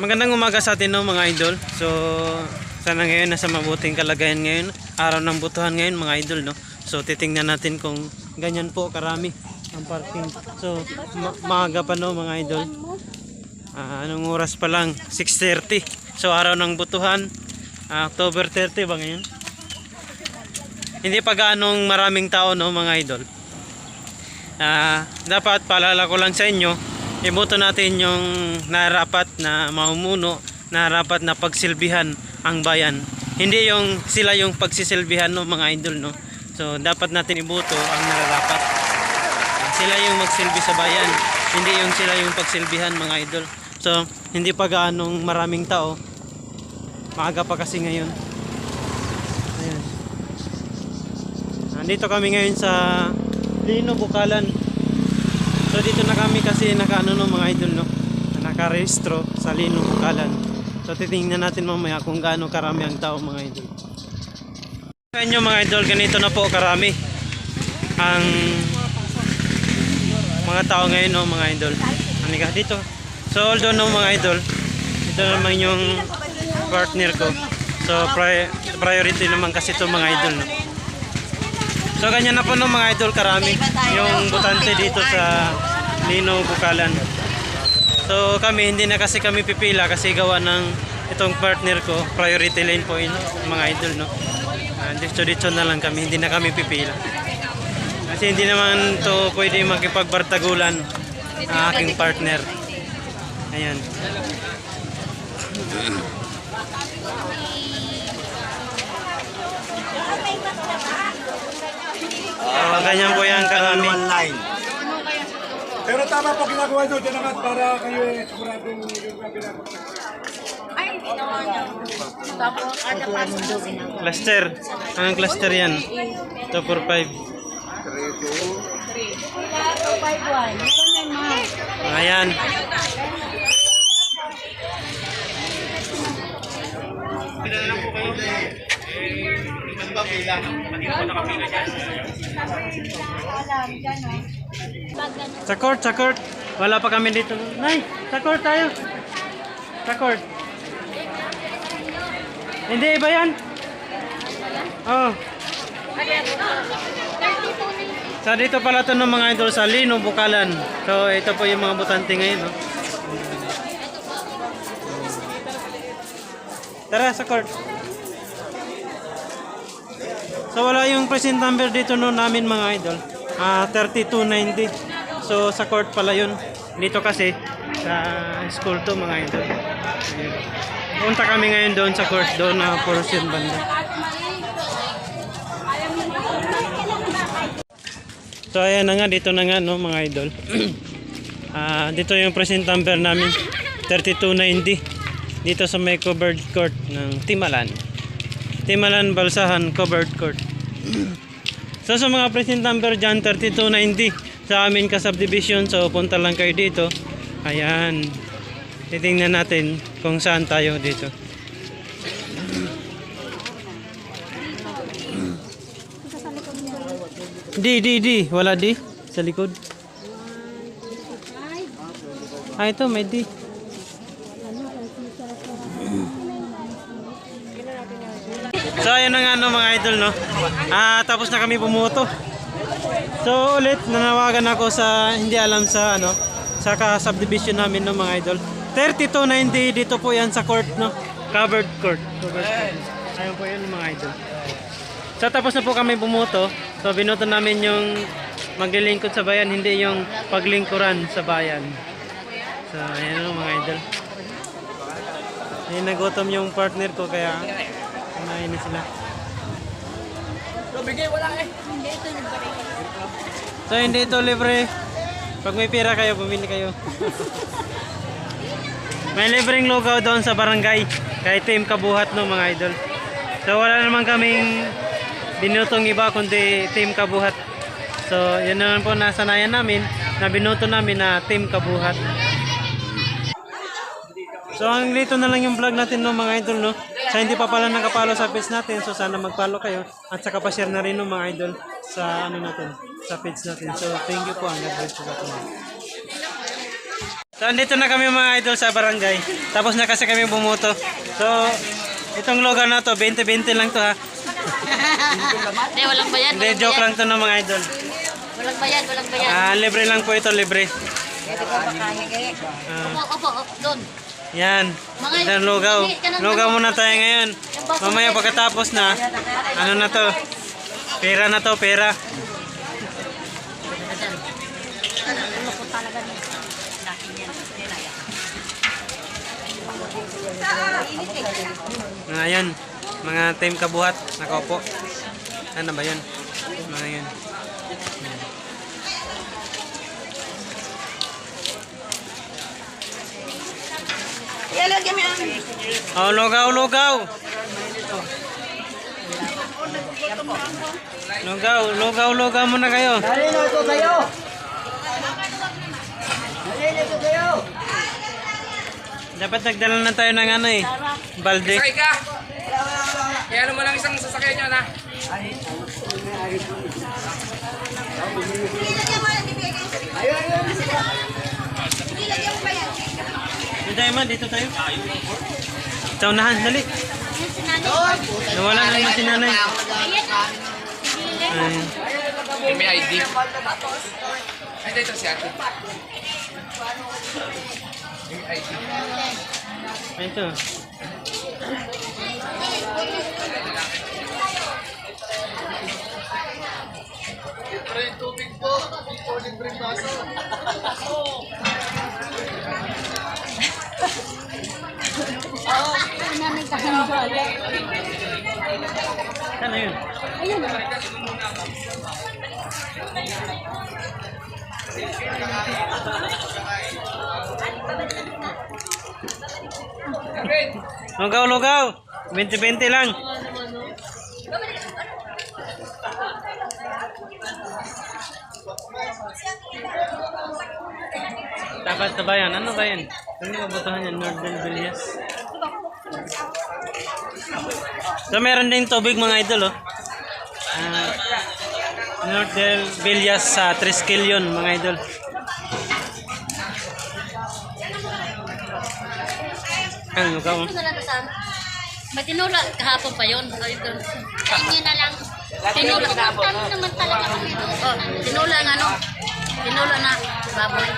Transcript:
Magandang umaga sa atin no mga idol. So sana ngayon nasa mabuting kalagayan ngayon. Araw ng butuhan ngayon mga idol no. So titingnan natin kung ganyan po karami ang parking. So ma- maaga pa no mga idol. Ah, anong oras pa lang? 6.30. So araw ng butuhan. ah, October 30 ba ngayon? Hindi pa gaanong maraming tao no mga idol. Ah, dapat paalala ko lang sa inyo, iboto natin yung narapat na mamumuno, narapat na pagsilbihan ang bayan. Hindi yung sila yung pagsisilbihan no mga idol no. So dapat natin iboto ang nararapat. Sila yung magsilbi sa bayan, hindi yung sila yung pagsilbihan mga idol. So hindi pa gaanong maraming tao. Maaga pa kasi ngayon. Ayan. Nandito kami ngayon sa Lino Bukalan. So dito na kami kasi nakaano no mga idol no. Nakarehistro sa Lino Bukalan. So titingnan natin mamaya kung gaano karami ang tao mga idol. Sa inyo mga idol, ganito na po karami ang mga tao ngayon no mga idol. Halika dito. So although no mga idol, ito naman yung partner ko. So pri- priority naman kasi to mga idol no. So ganyan na po no mga idol karami yung butante dito sa Lino Bukalan. So kami hindi na kasi kami pipila kasi gawa ng itong partner ko priority lane po yun mga idol no. Uh, dito dito na lang kami hindi na kami pipila. Kasi hindi naman to pwede makipagbartagulan ang aking partner. Ayan. So, ganyan po yan karami. One line. Pero tama po ginagawa nyo dyan naman para kayo eh, siguradong yung kabilang. Ay, ginawa niya. Tapos, ada pa. Cluster. Anong cluster yan? 245. 251. Ano na, ma? Ayan. Alam, dyan, oh. Pag ano, Sa court, sa court. Wala pa kami dito. Nay, sa court tayo. Sa court. Hindi, iba yan. Oh. Sa dito pala to ng mga idol sa Lino, Bukalan. So, ito po yung mga butante ngayon. No? Tara, sa court. So, wala yung present number dito no namin mga idol. Ah, 3290. So, sa court pala yun. Dito kasi, sa school to mga idol. Ayun. Punta kami ngayon doon sa court, doon na portion banda. So ayan na nga, dito na nga no mga idol. Ah, dito yung present number namin, 3290. Dito sa may covered court ng Timalan. Timalan Balsahan covered court. so sa mga present number dyan, 3290 sa amin ka subdivision. So punta lang kayo dito. Ayan. Titingnan natin kung saan tayo dito. Di, di, di. Wala di. Sa likod. Ah, ito may di. So ayun na nga mga idol no. Ah tapos na kami pumuto. So ulit nanawagan ako sa hindi alam sa ano sa ka-subdivision namin no mga idol. 3290 dito po yan sa court no. Covered court. Covered court. Ayun po yun mga idol. So tapos na po kami bumuto. So binuto namin yung maglilingkod sa bayan, hindi yung paglingkuran sa bayan. So ayan no, mga idol. Ayun nagutom yung partner ko kaya kumain na sila. hindi ito libre. So hindi ito libre. Pag may pira kayo, bumili kayo. may libreng lugaw doon sa barangay. Kay Team Kabuhat no mga idol. So wala naman kaming binutong iba kundi Team Kabuhat. So yun naman po nasanayan namin na binuto namin na Team Kabuhat. So ang dito na lang yung vlog natin no mga idol no. Sa hindi pa pala nakapalo sa page natin, so sana mag-follow kayo at saka pa-share na rin no mga idol sa ano natin, sa page natin. So thank you po ang God sa atin. So, andito na kami mga idol sa barangay. Tapos na kasi kami bumoto. So, itong logo na to, 20-20 lang to ha. Hindi, walang bayad. Hindi, joke lang to ng mga idol. Walang bayad, walang bayad. Ah, libre lang po ito, libre. Ah, Opo, opo, opo, doon. Yan. Yan, lugaw. Lugaw muna tayo ngayon. Mamaya pagkatapos na, ano na to? Pera na to, pera. Yan, mga team kabuhat, nakaupo. Ano ba yun? Mga yun. Ilalagyan mo yan. Oh, lugaw, lugaw. Lugaw, lugaw, lugaw muna kayo. Nalilito kayo! Nalilito kayo! Dapat nagdala na tayo ng ano eh, balde. Sakay ka! Kaya ano mo lang isang sasakyan nyo na. Dito tayo dito tayo. Ito unahan, dali. Nawala na naman si nanay. Ay, Yung may ID. Ay, dito si ate. Yung ID. ito. Si nanay kahandol. Saan na yun? Ayan o. Lugaw, lugaw. 20-20 lang. Dapat ba yan? Ano ba yan? Ano ba botohan yan? Northern Villas. So meron din tubig mga idol oh. Ah, Northern Villas sa Triskill yun mga idol. Oh. Lang sa May tinula kahapon pa yun. Sa inyo na lang. Tinula naman talaga kami doon. Oh, tinula nga no. Tinula na baboy.